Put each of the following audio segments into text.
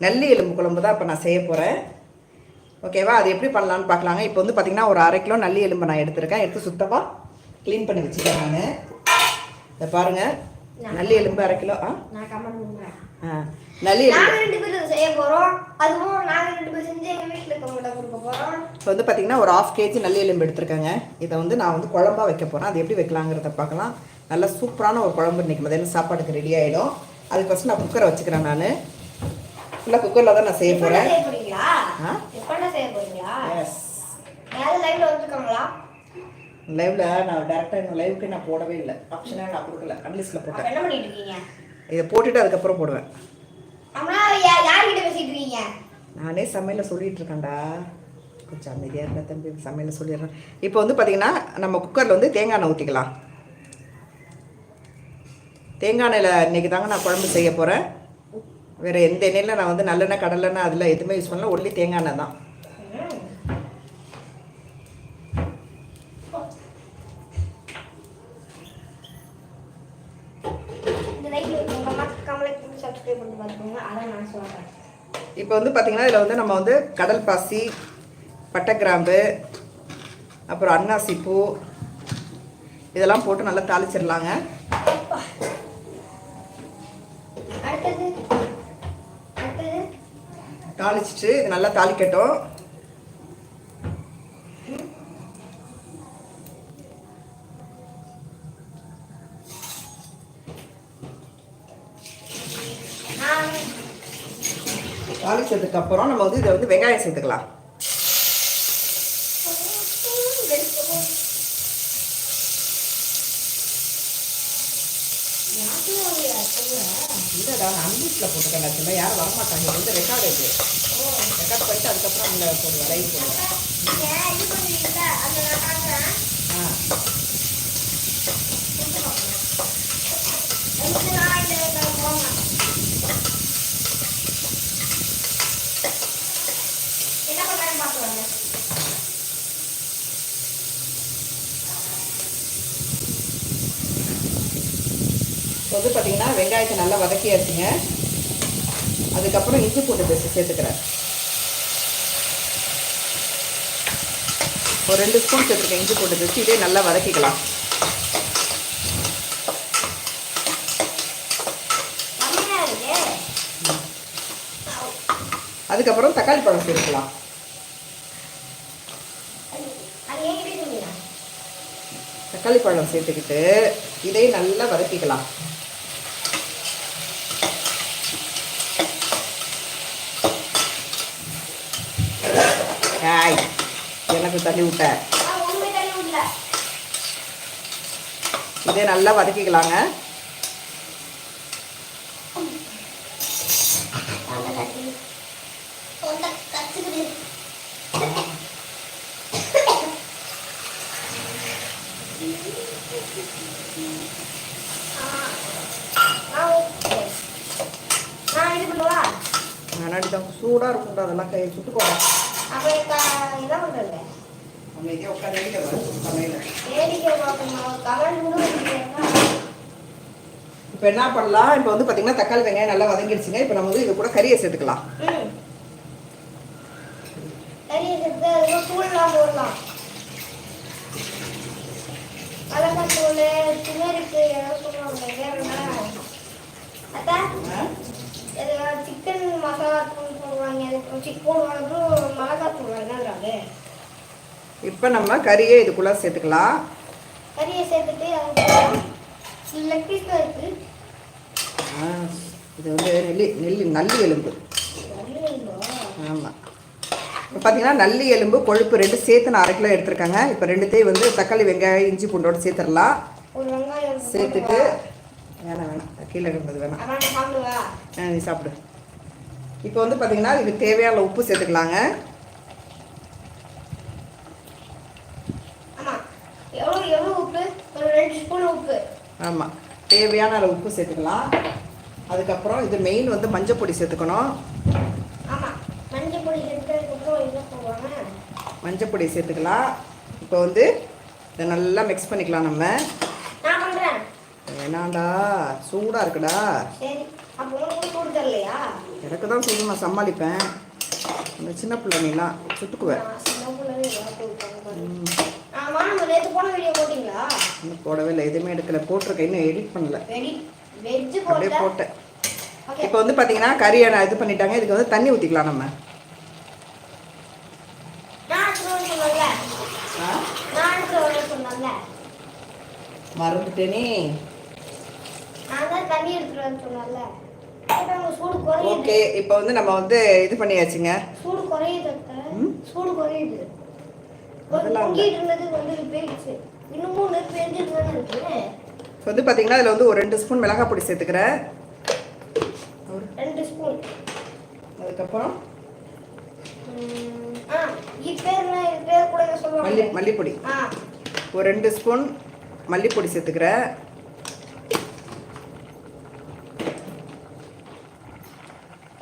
நல்லி எலும்பு குழம்பு தான் இப்போ நான் செய்ய போகிறேன் ஓகேவா அது எப்படி பண்ணலான்னு பார்க்கலாங்க. இப்போ வந்து பார்த்திங்கன்னா ஒரு அரை கிலோ நல்லி எலும்பு நான் எடுத்திருக்கேன். எடுத்து சுத்தமாக க்ளீன் பண்ணி வச்சுட்டேன் நான். இதை பாருங்கள் நல்லி எலும்பு அரை கிலோ ஆ? ஆ. நல்லி இப்போ வந்து பார்த்திங்கன்னா ஒரு ஆஃப் கேஜி நல்லி எலும்பு எடுத்திருக்கேங்க. இதை வந்து நான் வந்து குழம்பா வைக்க போகிறேன் அது எப்படி வைக்கலாங்கிறத பார்க்கலாம். நல்ல சூப்பரான ஒரு குழம்பு இன்றைக்கி மதியானம் சாப்பாட்டுக்கு ரெடி ஆகிடும் அதுக்கு ஃபஸ்ட் நான் குக்கரை வச்சுக்கிறேன் நான். ஃபுல்லாக குக்கரில் தான் நான் செய்ய போகிறேன் லைவ்ல நான் டேரெக்டாக இந்த லைவுக்கு நான் போடவே இல்லை. ஆப்ஷனாக நான் கொடுக்கல. அன்லிஸ்ட்டில் அப்ப போட்டேன். என்ன பண்ணிட்டு இருக்கீங்க? இதை போட்டுட்டு அதுக்கப்புறம் போடுவேன். அம்மா யா- யார்கிட்ட பேசிட்டு இருக்கீங்க? நானே சமையலில் சொல்லிட்டு இருக்கேன்டா. கொஞ்சம் அமைதியாக இருந்தா தம்பி. சமையலில் சொல்லிடுறேன். இப்போ வந்து பார்த்தீங்கன்னா நம்ம குக்கரில் வந்து தேங்காய் எண்ணெய் ஊற்றிக்கலாம் தேங்காய் எண்ணெயில் இன்றைக்கி தாங்க நான் குழம்பு செய்ய போகிறேன் வேறு எந்த எண்ணெயில் நான் வந்து நல்லெண்ணெய் கடலெண்ணெய் அதில் எதுவுமே யூஸ் பண்ணல. ஒன்லி தேங்காய் எண்ணெய் தான் இப்போ வந்து பார்த்திங்கன்னா இதில் வந்து நம்ம வந்து கடல் பாசி பட்டை கிராம்பு அப்புறம் அன்னாசி பூ இதெல்லாம் போட்டு நல்லா தாளிச்சிடலாங்க தாளிச்சிட்டு இது நல்லா தாளிக்கட்டும். தாளிச்சதுக்கு அப்புறம் நம்ம வந்து இதை வந்து வெங்காயம் சேர்த்துக்கலாம். இல்லைடா நான் அன்லிஸ்ட்டில் போட்டுக்கேன் ஆக்சுவலாக யாரும் வரமாட்டாங்க இது வந்து ரெக்கார்டு இது ரெக்கார்ட் பண்ணிட்டு அதுக்கப்புறம் அவங்க போடுவேன் லைவ் போடுவேன். வந்து பார்த்திங்கன்னா வெங்காயத்தை நல்லா வதக்கியாச்சுங்க. அதுக்கப்புறம் இஞ்சி பூண்டு பேஸ்ட் சேர்த்துக்கிறேன். ஒரு ரெண்டு ஸ்பூன் சேர்த்துருக்கேன் இஞ்சி பூண்டு பேஸ்ட். இதே நல்லா வதக்கிக்கலாம். அதுக்கப்புறம் தக்காளி பழம் சேர்க்கலாம் தக்காளி பழம் சேர்த்துக்கிட்டு இதை நல்லா வதக்கிக்கலாம் ஹாய் எனக்கு தள்ளி விட்ட நான் உண்மை தள்ளி விடல இதே நல்லா வதக்கிக்கலாங்க தொண்டை கட்டி தொண்டை நான் ஓகே. நான் இது பண்ணுவா? முன்னாடி தான் சூடாக இருக்கும்டா அதெல்லாம் கை சுட்டுக்கோங்க. அமைதியாக உட்காந்து சமையல. வேடிக்கை பார்க்கணும்? கமெண்ட் கூட பண்ணிக்கிறேன் இப்போ என்ன பண்ணலாம்? இப்போ வந்து பார்த்தீங்கன்னா தக்காளி வெங்காயம் நல்லா வதங்கிடுச்சுங்க இப்போ நம்ம வந்து இது கூட கறியை சேர்த்துக்கலாம். சிக்கன் மசாலா தூள் போடுவாங்க. அதுக்கு சிக்கன் போடுவாங்க. மிளகாய் தூள் அது இப்போ நம்ம கறியை இதுக்குள்ளே சேர்த்துக்கலாம். கறியை சேர்த்துட்டு லெக் பீஸ் இருக்கு. இது வந்து நெல்லி நெல்லி நல்லி எலும்பு? ஆமாம் இப்போ பார்த்தீங்கன்னா நல்லி எலும்பு கொழுப்பு ரெண்டு சேர்த்து நான் அரை கிலோ எடுத்திருக்கேங்க. இப்போ ரெண்டுத்தையும் வந்து தக்காளி வெங்காயம் இஞ்சி பூண்டோடு சேர்த்துடலாம். சேர்த்துட்டு. வேணாம் வேணாம். கீழே இருந்தது வேணாம். ஆ நீ சாப்பிடு. இப்போ வந்து பார்த்தீங்கன்னா இதுக்கு தேவையான உப்பு சேர்த்துக்கலாங்க ஆமா எவ்வளோ எவ்வளோ உப்பு ஒரு ரெண்டு ஸ்பூன் உப்பு ஆமாம் தேவையான அளவு உப்பு சேர்த்துக்கலாம். அதுக்கப்புறம் இது மெயின் வந்து மஞ்சள் பொடி சேர்த்துக்கணும். மஞ்சள் பொடி சேர்த்துக்கலாம். இப்போ வந்து இதை நல்லா மிக்ஸ் பண்ணிக்கலாம் நம்ம. வேணாண்டா சூடாக இருக்குடா. சூடு எனக்கு தான் நான் சமாளிப்பேன். அந்த சின்ன பிள்ளை நீலாம் சுட்டுக்குவேன். இன்னும் போடவே இல்லை எதுவுமே எடுக்கல. போட்டிருக்கேன் இன்னும் எடிட் பண்ணல. அப்படியே போட்டா? போட்டேன். இப்போ வந்து பார்த்தீங்கன்னா கறியை நான் இது பண்ணிட்டாங்க. இதுக்கு வந்து தண்ணி ஊற்றிக்கலாம் நம்ம. மறந்துட்டேனே. ஓகே இப்போ வந்து நம்ம வந்து இது பண்ணியாச்சுங்க. சூடு குறையுது? சூடு குறையுது. இப்போ வந்து பார்த்தீங்கன்னா இதில் வந்து ஒரு ரெண்டு ஸ்பூன் மிளகாய் பொடி சேர்த்துக்கிறேன் ரெண்டு ஸ்பூன். அதுக்கப்புறம்? மல்லி மல்லிப்பொடி. ஒரு ரெண்டு ஸ்பூன் மல்லிப்பொடி சேர்த்துக்கிறேன்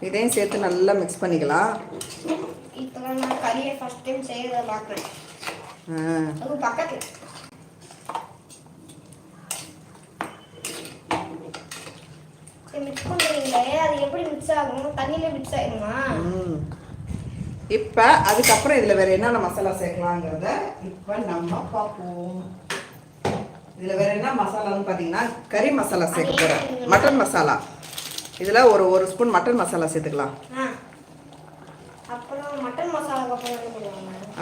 இதையும் சேர்த்து நல்லா மிக்ஸ் பண்ணிக்கலாம். இப்பதான் நான் கறியை ஃபர்ஸ்ட் டைம் செய்யறத பார்க்குறேன். மிக்ஸ் பண்றீங்களே? அது எப்படி மிக்ஸ் ஆகும் தண்ணியில மிக்ஸ் ஆயிருமா ம். இப்போ அதுக்கப்புறம் இதில் வேற என்னென்ன மசாலா சேர்க்கலாங்கிறத இப்போ நம்ம பார்ப்போம். இதில் வேற என்ன மசாலான்னு பார்த்தீங்கன்னா கறி மசாலா சேர்க்க போகிறேன் மட்டன் மசாலா. இதில் ஒரு ஒரு ஸ்பூன் மட்டன் மசாலா சேர்த்துக்கலாம். அப்புறம் மட்டன் மசாலாக்கு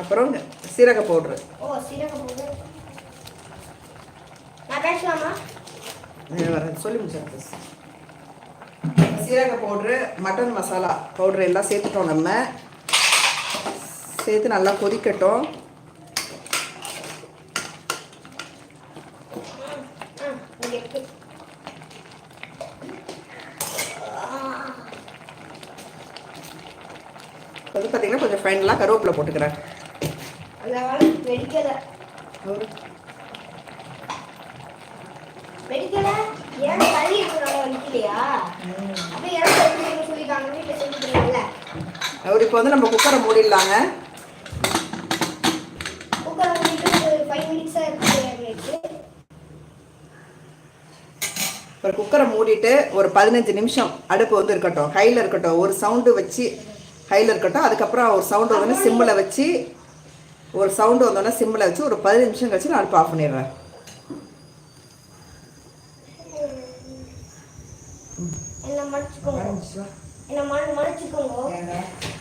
அப்புறம் சீரக பவுட்ரு. ஓ சீரகம் போடு நான் பேசலாமா? வர சொல்லி முடிச்சாரு சீரக பவுட்ரு மட்டன் மசாலா பவுட்ரு எல்லாம் சேர்த்துட்டோம் நம்ம. சேர்த்து நல்லா கொதிக்கட்டும். வந்து பார்த்தீங்கன்னா கொஞ்சம் ஃபைனலாக கருவேப்பிலை போட்டுக்கிறேன். அந்த வேலை வெடிக்கல வெடிக்கல? ஏன் தண்ணி இருக்கிறனால வெடிக்கலையா? அப்படியே இறந்து வெடிக்கணும்னு சொல்லிட்டாங்க வீட்டில் செஞ்சுக்கிறீங்கல்ல அவர் இப்போ வந்து நம்ம குக்கரை மூடிடலாங்க. குக்கரை மூடிட்டு ஒரு ஃபைவ் மினிட்ஸாக இருக்கு ஒரு குக்கரை மூடிட்டு ஒரு பதினஞ்சு நிமிஷம் அடுப்பு வந்து இருக்கட்டும் ஹையில் இருக்கட்டும் ஒரு சவுண்டு வச்சு ஹையில் இருக்கட்டும் அதுக்கப்புறம் ஒரு சவுண்டு வந்தோடனே சிம்மில் வச்சு ஒரு சவுண்டு வந்தோடனே சிம்மில் வச்சு ஒரு பதினஞ்சு நிமிஷம் கழிச்சு நான் அடுப்பு ஆஃப் பண்ணிடுறேன். என்ன மன்னிச்சுக்கோங்க.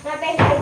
நான் பேசிட்டு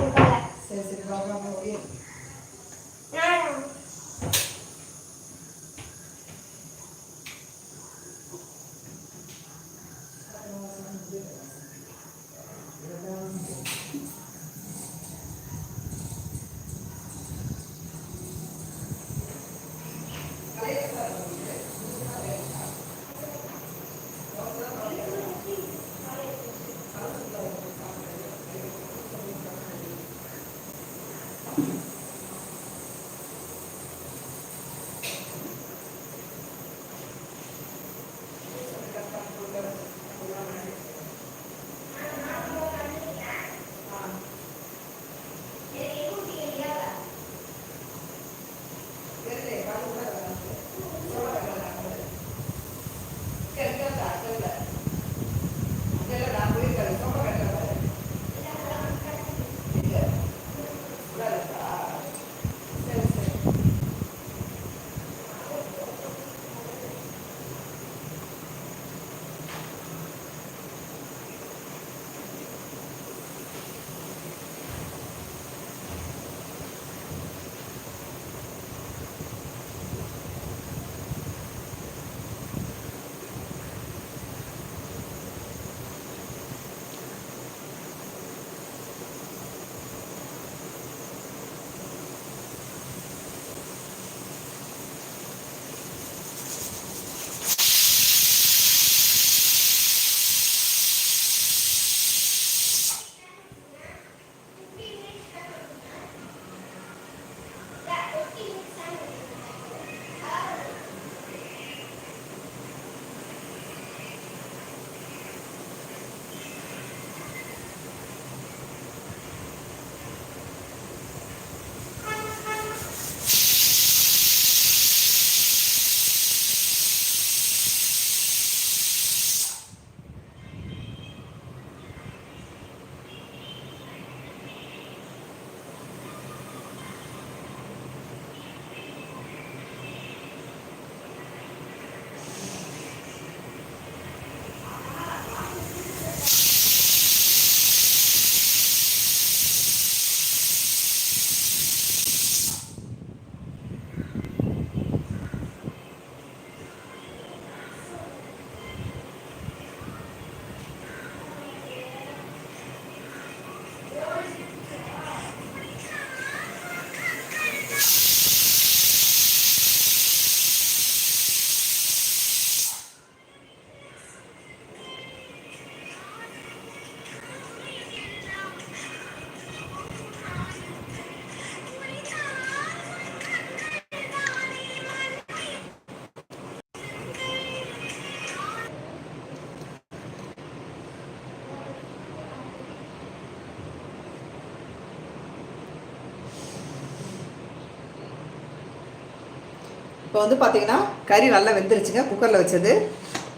இப்போ வந்து பார்த்தீங்கன்னா கறி நல்லா வெந்துருச்சுங்க குக்கரில் வச்சது.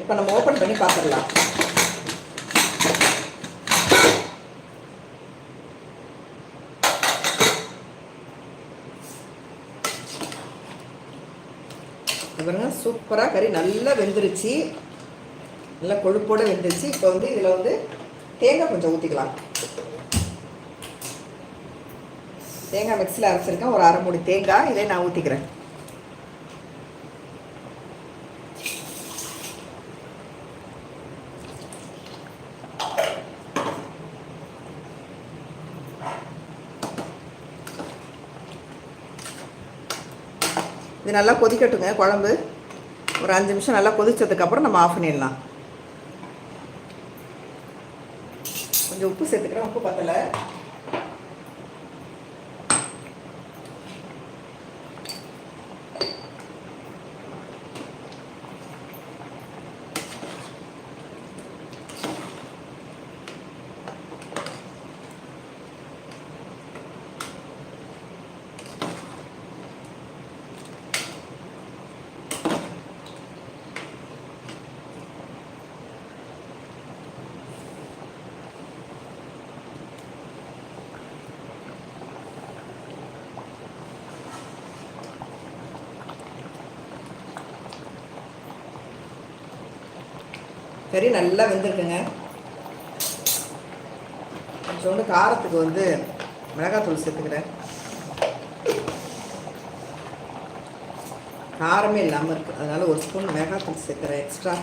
இப்போ நம்ம ஓப்பன் பண்ணி பார்த்துடலாம். இது பாருங்க சூப்பராக கறி நல்லா வெந்துருச்சு. நல்லா கொழுப்போட வெந்துருச்சு. இப்போ வந்து இதில் வந்து தேங்காய் கொஞ்சம் ஊற்றிக்கலாம் தேங்காய் மிக்ஸியில் அரைச்சிருக்கேன். ஒரு அரை மூடி தேங்காய் இதே நான் ஊற்றிக்கிறேன் இது நல்லா கொதிக்கட்டுங்க குழம்பு. ஒரு அஞ்சு நிமிஷம் நல்லா கொதிச்சதுக்கப்புறம் நம்ம ஆஃப் பண்ணிடலாம். கொஞ்சம் உப்பு சேர்த்துக்கிறேன் உப்பு பத்தலை. கறி நல்லா வெந்திருக்குங்க. கொஞ்சோண்டு காரத்துக்கு வந்து மிளகாத்தூள் சேர்த்துக்கிறேன். காரமே இல்லாமல் இருக்குது அதனால் ஒரு ஸ்பூன் மிளகாத்தூள் சேர்க்குறேன் எக்ஸ்ட்ரா.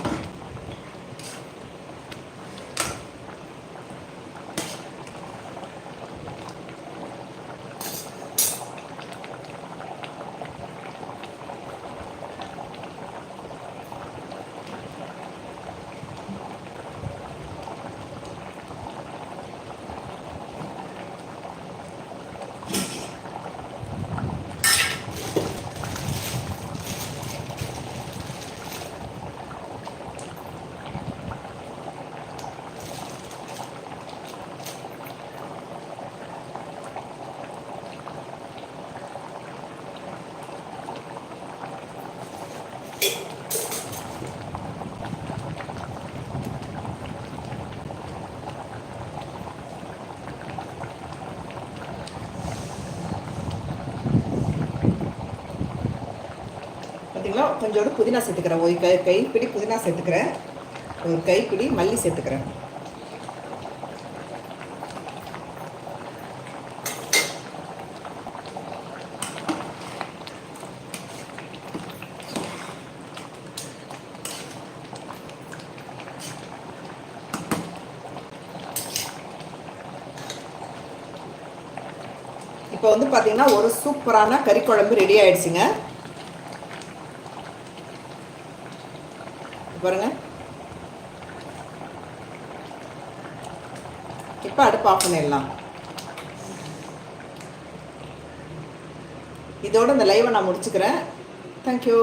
கொஞ்சோண்டு புதினா சேர்த்துக்கிறேன். ஒரு கை கைப்பிடி புதினா சேர்த்துக்கிறேன். ஒரு கைப்பிடி மல்லி சேர்த்துக்கிறேன். இப்போ வந்து பார்த்தீங்கன்னா ஒரு சூப்பரான கறி குழம்பு ரெடி ஆயிடுச்சுங்க. பாருங்க. இப்போ அடுப்பு ஆஃப் பண்ணிடலாம். இதோட இந்த லைவை நான் முடிச்சுக்கிறேன். தேங்க்யூ